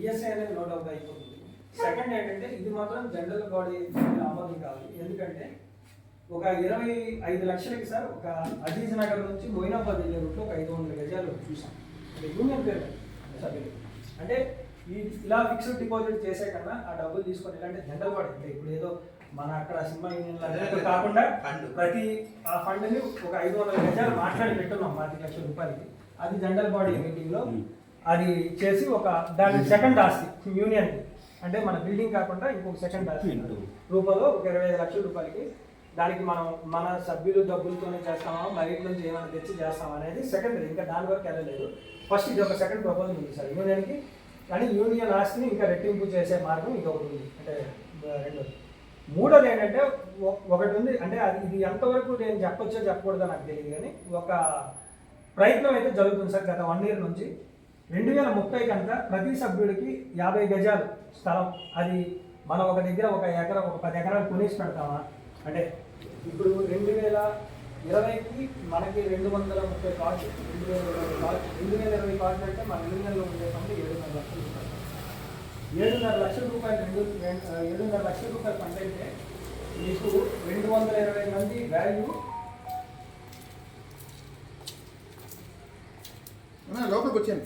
ESI అనేది no doubt అయిపోతుంది. Second ఏంటంటే ఇది మాత్రం జనరల్ బాడీ ఆమోదం కావాలి ఎందుకంటే ఒక ఇరవై ఐదు లక్షలకి సార్ ఒక అజీజ్ నగర్ నుంచి మొయినాబాద్ వెళ్ళే రూట్లో ఒక ఐదు వందల గజాలు చూసాం. అంటే యూనియన్ పేరు సభ్యులు. అంటే ఈ ఇలా ఫిక్స్డ్ డిపాజిట్ చేసే కన్నా ఆ డబ్బులు తీసుకొని ఇలాంటి జనరల్ బాడీ అంటే ఇప్పుడు ఏదో మన అక్కడ సినిమా యూనియన్ కాకుండా. ప్రతి ఆ ఫండ్ని ఒక ఐదు వందల గజాలు మాట్లాడి పెట్టున్నాం పాతిక లక్షల రూపాయలకి. అది జనరల్ బాడీ మీటింగ్లో అది చేసి ఒక దాని సెకండ్ ఆస్తి యూనియన్ అంటే మన బిల్డింగ్ కాకుండా ఇంకొక సెకండ్ ఆస్తి. రూపంలో ఒక ఇరవై ఐదు లక్షల రూపాయలకి దానికి మనం మన సభ్యులు డబ్బులతోనే చేస్తామా బయట నుంచి ఏమైనా తెచ్చి చేస్తామా అనేది సెకండరీ ఇంకా దాని వరకు వెళ్ళలేదు. ఫస్ట్ ఇది ఒక సెకండ్ ప్రపోజల్ ఉంది సార్. యూనియన్కి కానీ యూనియన్ ఆస్తిని ఇంకా రెట్టింపు చేసే మార్గం ఇది ఒకటి ఉంది. అంటే రెండోది. మూడోది ఏంటంటే ఒకటి ఉంది. అంటే అది ఇది ఎంతవరకు నేను చెప్పొచ్చో చెప్పకూడదో నాకు తెలియదు కానీ ఒక ప్రయత్నం అయితే జరుగుతుంది సార్ గత వన్ ఇయర్ నుంచి. రెండు వేల ముప్పై కనుక ప్రతి సభ్యుడికి యాభై గజాలు స్థలం. అది మనం ఒక దగ్గర ఒక ఎకరం ఒక పది ఎకరాలు కొనేసి పెడతామా? అంటే ఇప్పుడు రెండు వేల ఇరవైకి మనకి రెండు వందల ముప్పై కార్డు రెండు వేల ఇరవై కార్డు రెండు వేల ఇరవై కార్డు అంటే మన యూనియన్లో ఉండే పంట ఏడున్నర లక్షల రూపాయలు. ఏడున్నర లక్షల రూపాయలు రెండు ఏడున్నర లక్షల రూపాయలు పంట అయితే మీకు రెండు వందల ఇరవై మంది వాల్యూ లోపలికి వచ్చాను